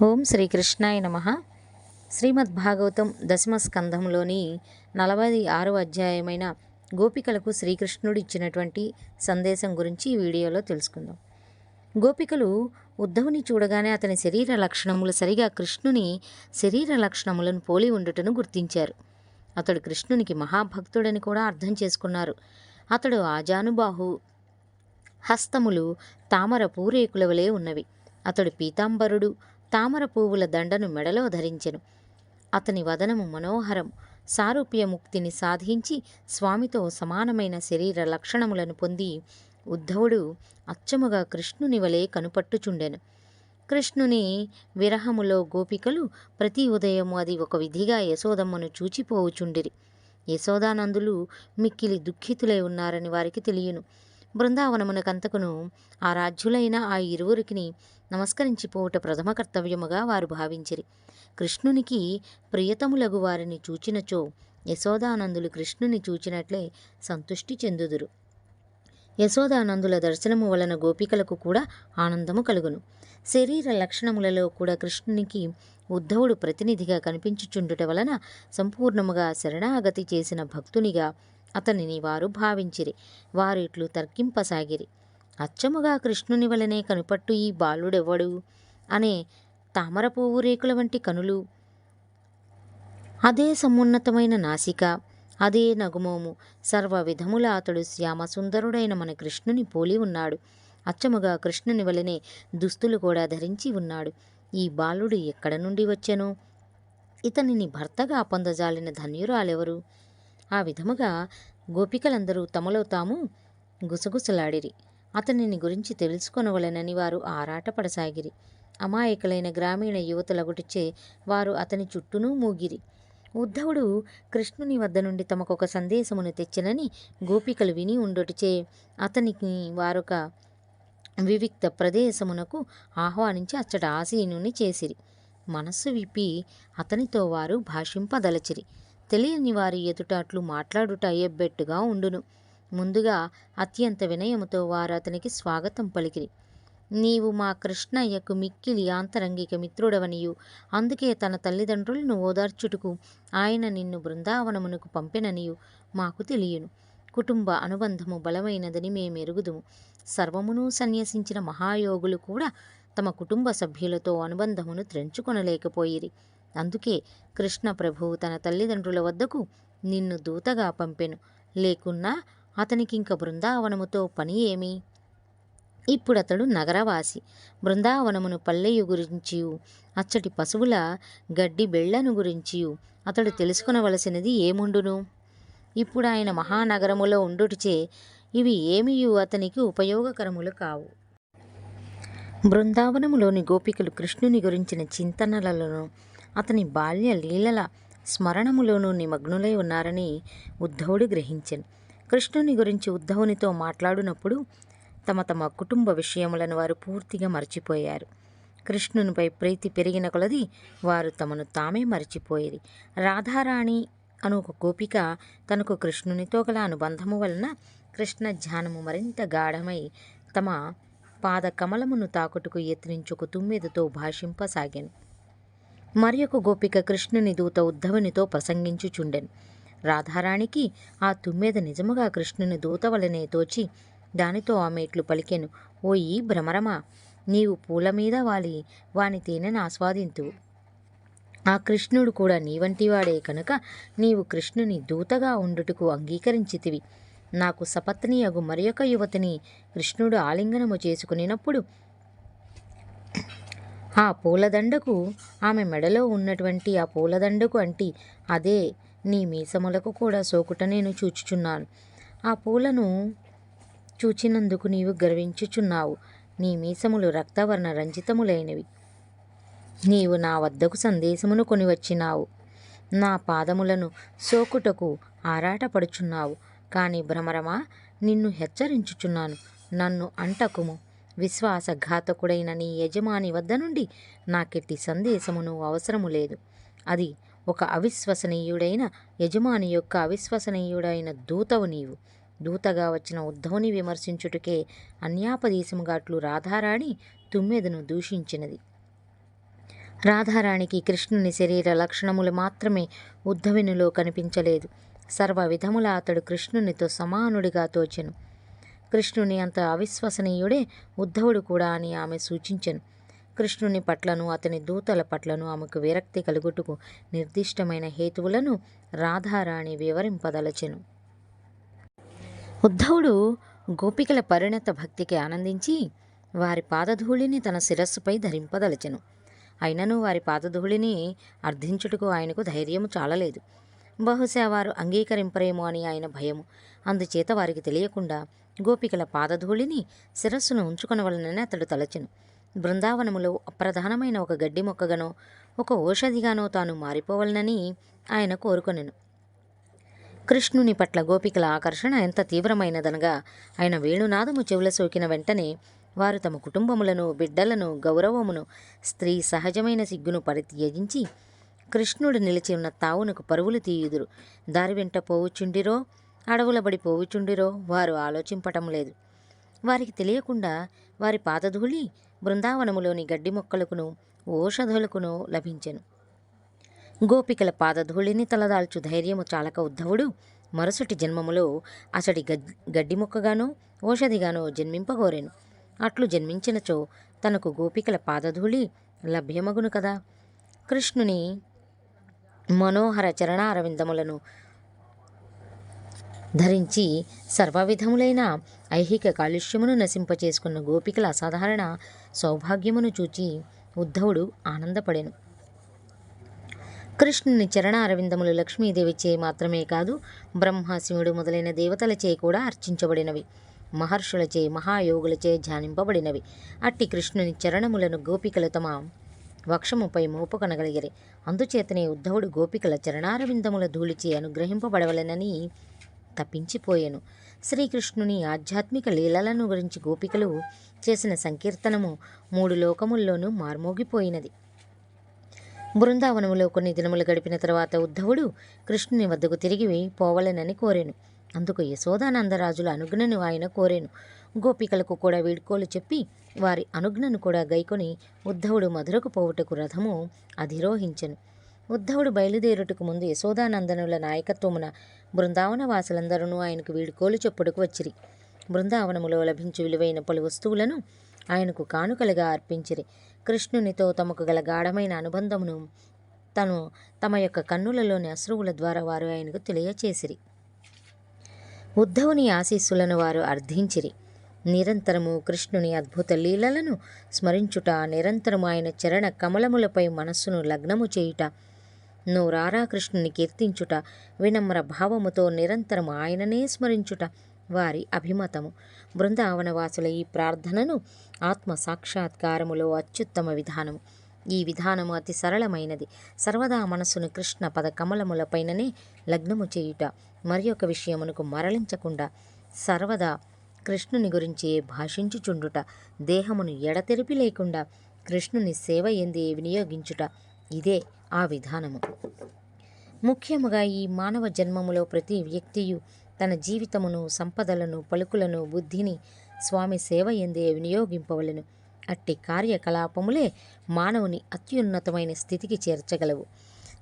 ఓం శ్రీకృష్ణాయ నమ. శ్రీమద్ భాగవతం దశమ స్కంధంలోని నలభై ఆరవ అధ్యాయమైన గోపికలకు శ్రీకృష్ణుడు ఇచ్చినటువంటి సందేశం గురించి ఈ వీడియోలో తెలుసుకుందాం. గోపికలు ఉద్ధవుని చూడగానే అతని శరీర లక్షణములు సరిగా కృష్ణుని శరీర లక్షణములను పోలి ఉండుటను గుర్తించారు. అతడు కృష్ణునికి మహాభక్తుడని కూడా అర్థం చేసుకున్నారు. అతడు ఆజానుబాహు హస్తములు తామర పూరేకుల వలె ఉన్నవి. అతడు పీతాంబరుడు తామర పువ్వుల దండను మెడలో ధరించెను. అతని వదనము మనోహరం. సారూప్యముక్తిని సాధించి స్వామితో సమానమైన శరీర లక్షణములను పొంది ఉద్ధవుడు అచ్చముగా కృష్ణుని వలె కనుపట్టుచుండెను. కృష్ణుని విరహములో గోపికలు ప్రతి ఉదయము అది ఒక విధిగా యశోదమ్మను చూచిపోవుచుండిరి. యశోదానందులు మిక్కిలి దుఃఖితులై ఉన్నారని వారికి తెలియను. బృందావనమునకంతకును ఆ రాజ్యులైన ఆ ఇరువురికిని నమస్కరించిపోవుట ప్రథమ కర్తవ్యముగా వారు భావించిరి. కృష్ణునికి ప్రియతములగు వారిని చూచినచో యశోదానందులు కృష్ణుని చూచినట్లే సంతుష్టి చెందుదురు. యశోదానందుల దర్శనము వలన గోపికలకు కూడా ఆనందము కలుగును. శరీర లక్షణములలో కూడా కృష్ణునికి ఉద్ధవుడు ప్రతినిధిగా కనిపించుచుండుట వలన సంపూర్ణముగా శరణాగతి చేసిన భక్తునిగా అతనిని వారు భావించిరి. వారు ఇట్లు తర్కింపసాగిరి. అచ్చముగా కృష్ణుని వలనే కనుపట్టు ఈ బాలుడెవ్వడు అనే తామర పువ్వు రేకుల వంటి కనులు. అదే సమున్నతమైన నాసిక అదే నగుమోము. సర్వ విధముల అతడు శ్యామసుందరుడైన మన కృష్ణుని పోలి ఉన్నాడు. అచ్చముగా కృష్ణుని వలనే దుస్తులు కూడా ధరించి ఉన్నాడు. ఈ బాలుడు ఎక్కడ నుండి వచ్చెను? ఇతనిని భర్తగా పొందజాలిన ధన్యురాలెవరు? ఆ విధముగా గోపికలందరూ తమలో తాము గుసగుసలాడిరి. అతనిని గురించి తెలుసుకొనవలెనని వారు ఆరాటపడసాగిరి. అమాయకులైన గ్రామీణ యువతులగుటిచే వారు అతని చుట్టూనూ మూగిరి. ఉద్ధవుడు కృష్ణుని వద్ద నుండి తమకొక సందేశమును తెచ్చినని గోపికలు విని ఉండొటిచే అతనికి వారొక వివిక్త ప్రదేశమునకు ఆహ్వానించి అచ్చట ఆసీనుని చేసిరి. మనస్సు విప్పి అతనితో వారు భాషింపదలచిరి. తెలియని వారి ఎదుట అట్లు మాట్లాడుట ఎబ్బెట్టుగా ఉండును. ముందుగా అత్యంత వినయముతో వారు అతనికి స్వాగతం పలికిరి. నీవు మా కృష్ణయ్యకు మిక్కిలి ఆంతరంగిక మిత్రుడవనియు. అందుకే తన తల్లిదండ్రులను ఓదార్చుటకు ఆయన నిన్ను బృందావనమునకు పంపెననియు. మాకు తెలియను. కుటుంబ అనుబంధము బలమైనదని మేమెరుగుదుము. సర్వమును సన్యసించిన మహాయోగులు కూడా తమ కుటుంబ సభ్యులతో అనుబంధమును త్రెంచుకొనలేకపోయిరి. అందుకే కృష్ణ ప్రభువు తన తల్లిదండ్రుల వద్దకు నిన్ను దూతగా పంపెను. లేకున్నా అతనికింక బృందావనముతో పని ఏమి? ఇప్పుడతడు నగరవాసి. బృందావనమును పల్లెయు గురించియు అచ్చటి పశువుల గడ్డి బెళ్ళను గురించియు అతడు తెలుసుకొనవలసినది ఏముండును? ఇప్పుడు ఆయన మహానగరములో ఉండుటిచే ఇవి ఏమియు అతనికి ఉపయోగకరములు కావు. బృందావనములోని గోపికలు కృష్ణుని గురించిన చింతనలలోనూ అతని బాల్య లీలల స్మరణములోనూ నిమగ్నులై ఉన్నారని ఉద్ధవుడు గ్రహించెను. కృష్ణుని గురించి ఉద్ధవునితో మాట్లాడినప్పుడు తమ తమ కుటుంబ విషయములను వారు పూర్తిగా మర్చిపోయారు. కృష్ణునిపై ప్రీతి పెరిగిన కొలది వారు తమను తామే మర్చిపోయేది. రాధారాణి అను ఒక గోపిక తనకు కృష్ణునితో గల అనుబంధము వలన కృష్ణ ధ్యానము మరింత గాఢమై తమ పాద కమలమును తాకుటకు యత్నించుకు తుమ్మెదతో భాషింపసాగాను. మరి ఒక గోపిక కృష్ణుని దూత ఉద్ధవునితో ప్రసంగించుచుండెను. రాధారాణికి ఆ తుమ్మెద నిజముగా కృష్ణుని దూత వలనే తోచి దానితో ఆమె ఇట్లు పలికెను. ఓ ఈ భ్రమరమా నీవు పూల మీద వాలి వాని తేనెను ఆస్వాదింతువు ఆ కృష్ణుడు కూడా నీ వంటివాడే కనుక నీవు కృష్ణుని దూతగా ఉండుటకు అంగీకరించితివి. నాకు సపత్ని అగు మరి యువతిని కృష్ణుడు ఆలింగనము చేసుకునినప్పుడు ఆ పూలదండకు ఆమె మెడలో ఉన్నటువంటి ఆ పూలదండకు అంటి అదే నీ మీసములకు కూడా సోకుట నేను చూచుచున్నాను. ఆ పూలను చూచినందుకు నీవు గర్వించుచున్నావు. నీ మీసములు రక్తవర్ణ రంజితములైనవి. నీవు నా వద్దకు సందేశమును కొనివచ్చినావు. నా పాదములను సోకుటకు ఆరాటపడుచున్నావు. కానీ భ్రమరమా నిన్ను హెచ్చరించుచున్నాను. నన్ను అంటకుము. విశ్వాసఘాతకుడైన నీ యజమాని వద్ద నుండి నాకెట్టి సందేశమును అవసరము లేదు. అది ఒక అవిశ్వసనీయుడైన యజమాని యొక్క అవిశ్వసనీయుడైన దూతవు నీవు. దూతగా వచ్చిన ఉద్ధవుని విమర్శించుటకే అన్యాపదేశముగా అట్లు రాధారాణి తుమ్మెదను దూషించినది. రాధారాణికి కృష్ణుని శరీర లక్షణములు మాత్రమే ఉద్ధవినిలో కనిపించలేదు. సర్వ విధముల అతడు కృష్ణునితో సమానుడిగా తోచెను. కృష్ణుని అంత అవిశ్వసనీయుడే ఉద్ధవుడు కూడా అని ఆమె సూచించను. కృష్ణుని పట్లను అతని దూతల పట్లను ఆమెకు విరక్తి కలుగుటకు నిర్దిష్టమైన హేతువులను రాధారాణి వివరింపదలచెను. ఉద్ధవుడు గోపికల పరిణత భక్తికి ఆనందించి వారి పాదధూళిని తన శిరస్సుపై ధరింపదలచెను. అయినను వారి పాదధూళిని అర్థించుటకు ఆయనకు ధైర్యము చాలలేదు. బహుశా వారు అంగీకరింపరేమో అని ఆయన భయము. అందుచేత వారికి తెలియకుండా గోపికల పాదధూళిని శిరస్సును ఉంచుకొనవలనని అతడు తలచెను. బృందావనములో అప్రధానమైన ఒక గడ్డి మొక్కగానో ఒక ఓషధిగానో తాను మారిపోవలనని ఆయన కోరుకొనెను. కృష్ణుని పట్ల గోపికల ఆకర్షణ ఎంత తీవ్రమైనదనగా ఆయన వేణునాదము చెవుల సోకిన వెంటనే వారు తమ కుటుంబములను బిడ్డలను గౌరవమును స్త్రీ సహజమైన సిగ్గును పరిత్యజించి కృష్ణుడు నిలిచి ఉన్న తావునకు పరువులు తీయుదురు. దారి వెంట పోవుచుండిరో అడవులబడి పోవుచుండిరో వారు ఆలోచింపటం లేదు. వారికి తెలియకుండా వారి పాదధూళి బృందావనములోని గడ్డి మొక్కలకును ఓషధులకును లభించెను. గోపికల పాదధూళిని తలదాల్చు ధైర్యము చాలక ఉద్ధవుడు మరుసటి జన్మములో అసడి గడ్డి మొక్కగానో ఓషధిగానో జన్మింపగోరెను. అట్లు జన్మించినచో తనకు గోపికల పాదధూళి లభ్యమగును కదా. కృష్ణుని మనోహర చరణారవిందములను ధరించి సర్వవిధములైన ఐహిక కాలుష్యమును నశింపచేసుకున్న గోపికల అసాధారణ సౌభాగ్యమును చూచి ఉద్ధవుడు ఆనందపడెను. కృష్ణుని చరణ అరవిందములు లక్ష్మీదేవిచే మాత్రమే కాదు బ్రహ్మ శివుడు మొదలైన దేవతలచే కూడా అర్చించబడినవి. మహర్షులచే మహాయోగులచే ధ్యానింపబడినవి. అట్టి కృష్ణుని చరణములను గోపికలు తమ వక్షముపై మోపుకొనగలిగిరి. అందుచేతనే ఉద్ధవుడు గోపికల చరణారవిందముల ధూళిచే అనుగ్రహింపబడవలెనని తప్పించిపోయాను. శ్రీకృష్ణుని ఆధ్యాత్మిక లీలలను గురించి గోపికలు చేసిన సంకీర్తనము మూడు లోకముల్లోనూ మార్మోగిపోయినది. బృందావనములో కొన్ని దినములు గడిపిన తర్వాత ఉద్ధవుడు కృష్ణుని వద్దకు తిరిగి పోవలెనని కోరాను. అందుకు యశోదానందరాజుల అనుజ్ఞను ఆయన కోరాను. గోపికలకు కూడా వీడ్కోలు చెప్పి వారి అనుజ్ఞను కూడా గైకొని ఉద్ధవుడు మధురకు పోవుటకు రథము అధిరోహించెను. ఉద్ధవుడు బయలుదేరుటకు ముందు యశోదానందనుల నాయకత్వమున బృందావన వాసులందరూ ఆయనకు వీడుకోలు చెప్పుడుకు వచ్చిరి. బృందావనములో లభించు విలువైన పలు వస్తువులను ఆయనకు కానుకలుగా అర్పించిరి. కృష్ణునితో తమకు గల గాఢమైన అనుబంధమును తను తమ యొక్క కన్నులలోని అశ్రువుల ద్వారా వారు ఆయనకు తెలియచేసిరి. ఉద్ధవుని ఆశీస్సులను వారు అర్థించిరి. నిరంతరము కృష్ణుని అద్భుత లీలలను స్మరించుట నిరంతరము ఆయన చరణ కమలములపై మనస్సును లగ్నము చేయుట నోరారా కృష్ణుని కీర్తించుట వినమ్ర భావముతో నిరంతరం ఆయననే స్మరించుట వారి అభిమతము. బృందావనవాసుల ఈ ప్రార్థనను ఆత్మ సాక్షాత్కారములో అత్యుత్తమ విధానము. ఈ విధానము అతి సరళమైనది. సర్వదా మనస్సును కృష్ణ పద కమలములపైననే లగ్నము చేయుట మరి ఒక విషయమునకు మరలించకుండా సర్వదా కృష్ణుని గురించి భాషించుచుండుట దేహమును ఎడతెరిపి లేకుండా కృష్ణుని సేవ ఎందే వినియోగించుట ఇదే ఆ విధానము. ముఖ్యముగా ఈ మానవ జన్మములో ప్రతి వ్యక్తియు తన జీవితమును సంపదలను పలుకులను బుద్ధిని స్వామి సేవ ఎందే వినియోగింపవలను. అట్టి కార్యకలాపములే మానవుని అత్యున్నతమైన స్థితికి చేర్చగలవు.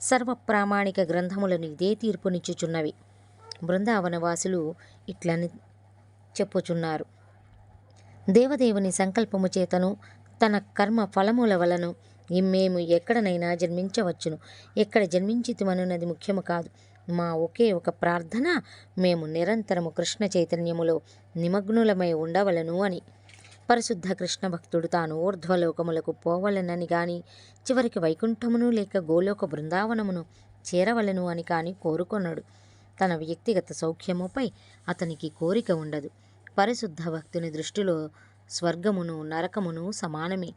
సర్వ ప్రామాణిక గ్రంథములను ఇదే తీర్పునిచ్చుచున్నవి. బృందావనవాసులు ఇట్లని చెప్పుచున్నారు. దేవదేవుని సంకల్పము చేతను తన కర్మ ఫలముల వలను మేము ఎక్కడనైనా జన్మించవచ్చును. ఎక్కడ జన్మించితిమనున్నది ముఖ్యము కాదు. మా ఒకే ఒక ప్రార్థన మేము నిరంతరము కృష్ణ చైతన్యములో నిమగ్నులమై ఉండవలను అని. పరిశుద్ధ కృష్ణ భక్తుడు తాను ఊర్ధ్వలోకములకు పోవలనని గాని చివరికి వైకుంఠమును లేక గోలోక బృందావనమును చేరవలను అని కాని కోరుకొన్నాడు తన వ్యక్తిగత సౌఖ్యముపై అతనికి కోరిక ఉండదు. పరిశుద్ధ భక్తుని దృష్టిలో స్వర్గమును నరకమును సమానమే.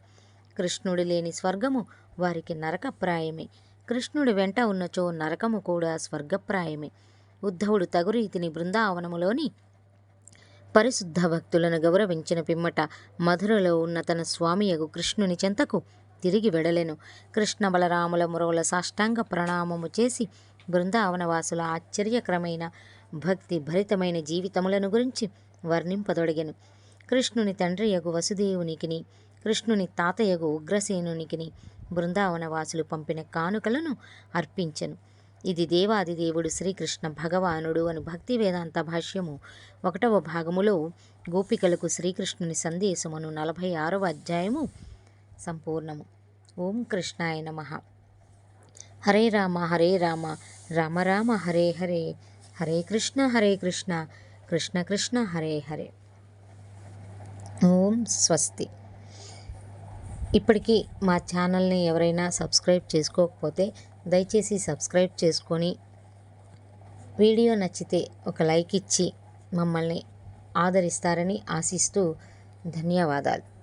కృష్ణుడు లేని స్వర్గము వారికి నరకప్రాయమే. కృష్ణుడి వెంట ఉన్నచో నరకము కూడా స్వర్గప్రాయమే. ఉద్ధవుడు తగురీతిని బృందావనములోని పరిశుద్ధ భక్తులను గౌరవించిన పిమ్మట మధురలో ఉన్న తన స్వామియగు కృష్ణుని చెంతకు తిరిగి వెడలెను. కృష్ణ బలరాముల మురవుల సాష్టాంగ ప్రణామము చేసి బృందావనవాసుల ఆశ్చర్యకరమైన భక్తి భరితమైన జీవితములను గురించి వర్ణింపదొడిగెను కృష్ణుని తండ్రియగు వసుదేవునికిని కృష్ణుని తాతయ్యగు ఉగ్రసేనునికిని బృందావన వాసులు పంపిన కానుకలను అర్పించెను. ఇది దేవాది దేవుడు శ్రీకృష్ణ భగవానుడు అని భక్తి వేదాంత భాష్యము ఒకటవ భాగములో గోపికలకు శ్రీకృష్ణుని సందేశమును నలభై ఆరవ అధ్యాయము సంపూర్ణము. ఓం కృష్ణాయ నమ. హరే రామ హరే రామ రామ రామ హరే హరే హరే కృష్ణ హరే కృష్ణ కృష్ణ కృష్ణ హరే హరే. ఓం స్వస్తి. ఇప్పటికీ మా ఛానల్ని ఎవరైనా సబ్స్క్రైబ్ చేసుకోకపోతే దయచేసి సబ్స్క్రైబ్ చేసుకొని వీడియో నచ్చితే ఒక లైక్ ఇచ్చి మమ్మల్ని ఆదరిస్తారని ఆశిస్తూ ధన్యవాదాలు.